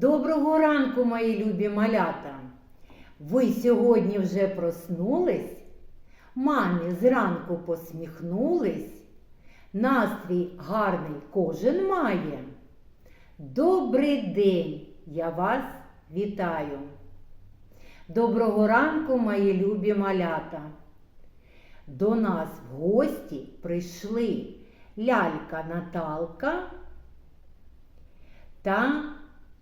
Доброго ранку, мої любі малята! Ви сьогодні вже проснулись? Мамі зранку посміхнулись? Настрій гарний кожен має. Добрий день! Я вас вітаю! Доброго ранку, мої любі малята! До нас в гості прийшли лялька Наталка та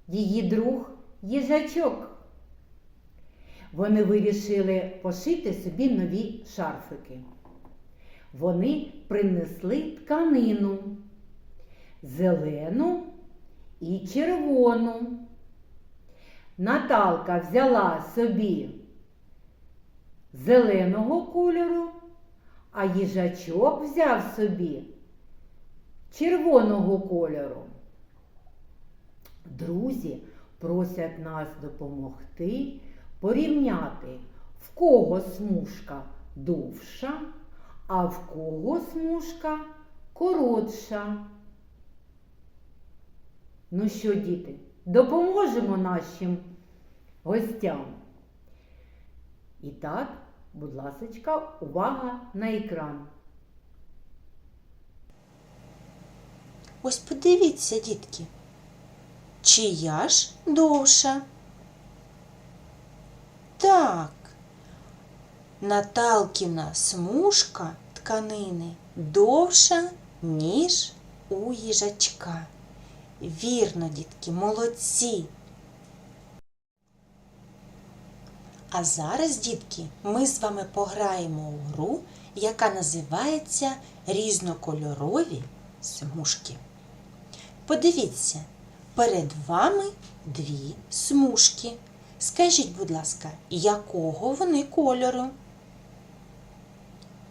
її друг їжачок. Вони вирішили пошити собі нові шарфики. Вони принесли тканину зелену і червону. Наталка взяла собі зеленого кольору, а їжачок взяв собі червоного кольору. Друзі просять нас допомогти порівняти, в кого смужка довша, а в кого смужка коротша. Ну що, діти, допоможемо нашим гостям. І так, будь ласочка, увага на екран. Ось подивіться, дітки, чия ж довша? Так, Наталкіна смужка тканини довша, ніж у їжачка. Вірно, дітки, молодці. А зараз, дітки, ми з вами пограємо у гру, яка називається різнокольорові смужки. Подивіться, перед вами дві смужки. Скажіть, будь ласка, якого вони кольору?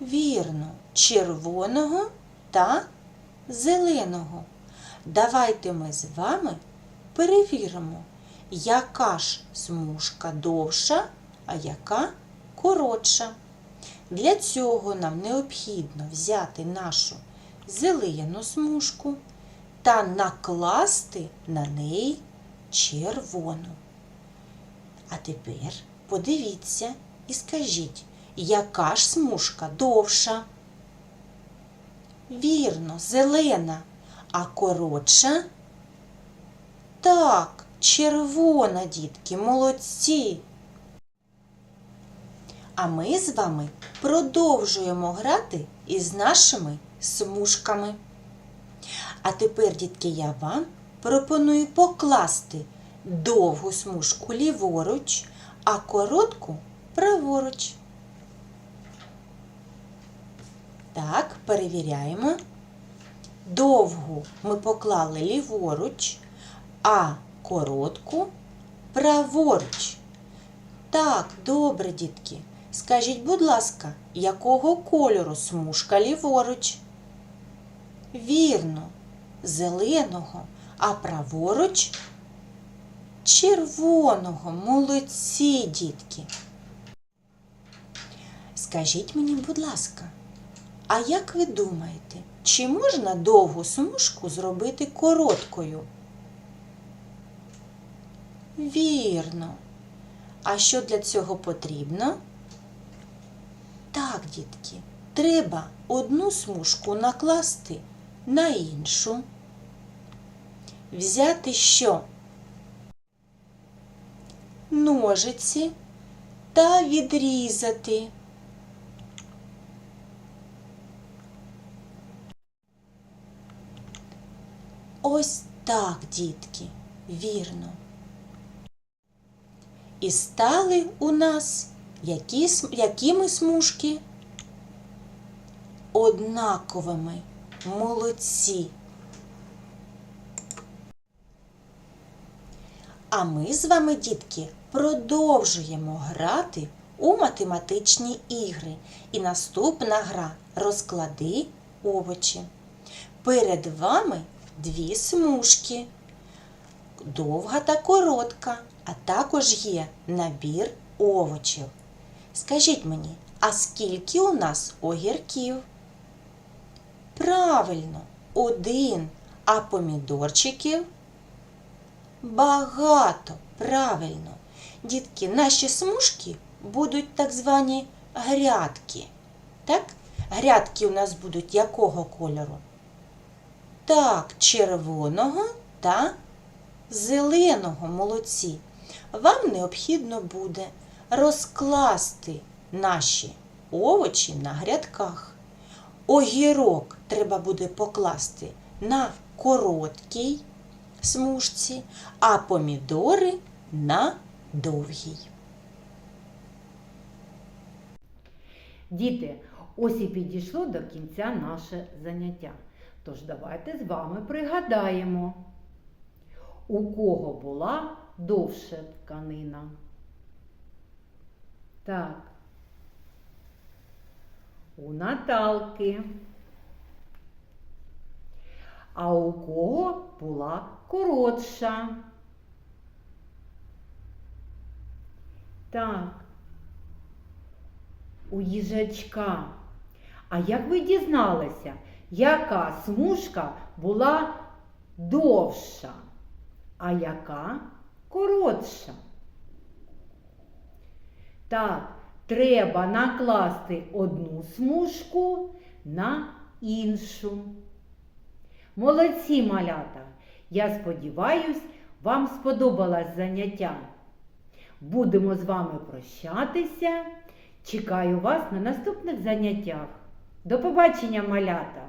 Вірно, червоного та зеленого. Давайте ми з вами перевіримо, яка ж смужка довша, а яка коротша. Для цього нам необхідно взяти нашу зелену смужку та накласти на неї червону. А тепер подивіться і скажіть, яка ж смужка довша? Вірно, зелена, а коротша? Так, червона, дітки, молодці. А ми з вами продовжуємо грати із нашими смужками. А тепер, дітки, я вам пропоную покласти довгу смужку ліворуч, а коротку праворуч. Так, перевіряємо. Довгу ми поклали ліворуч, а коротку праворуч. Так, добре, дітки. Скажіть, будь ласка, якого кольору смужка ліворуч? Вірно, зеленого, а праворуч червоного. Молодці, дітки. Скажіть мені, будь ласка, а як ви думаєте, чи можна довгу смужку зробити короткою? Вірно. А що для цього потрібно? Так, дітки, треба одну смужку накласти на іншу. Взяти що? Ножиці та відрізати. Ось так, дітки, вірно. І стали у нас які, якими смужки? Однаковими. Молодці. А ми з вами, дітки, продовжуємо грати у математичні ігри. І наступна гра розклади овочі. Перед вами дві смужки, довга та коротка, а також є набір овочів. Скажіть мені, а скільки у нас огірків? Правильно, один, а помідорчиків Багато, правильно. Дітки, наші смужки будуть так звані грядки. Так? Грядки у нас будуть якого кольору? Так, червоного та зеленого молодці. Вам необхідно буде розкласти наші овочі на грядках. Огірок треба буде покласти на короткій смужці, а помідори на довгій. Діти, ось і підійшло до кінця наше заняття. Тож давайте з вами пригадаємо, у кого була довша тканина. Так. У Наталки. А у кого була коротша? Так. У їжачка. А як ви дізналися, яка смужка була довша, а яка коротша? Так, треба накласти одну смужку на іншу. Молодці малята! Я сподіваюсь, вам сподобалось заняття. Будемо з вами прощатися. Чекаю вас на наступних заняттях. До побачення, малята!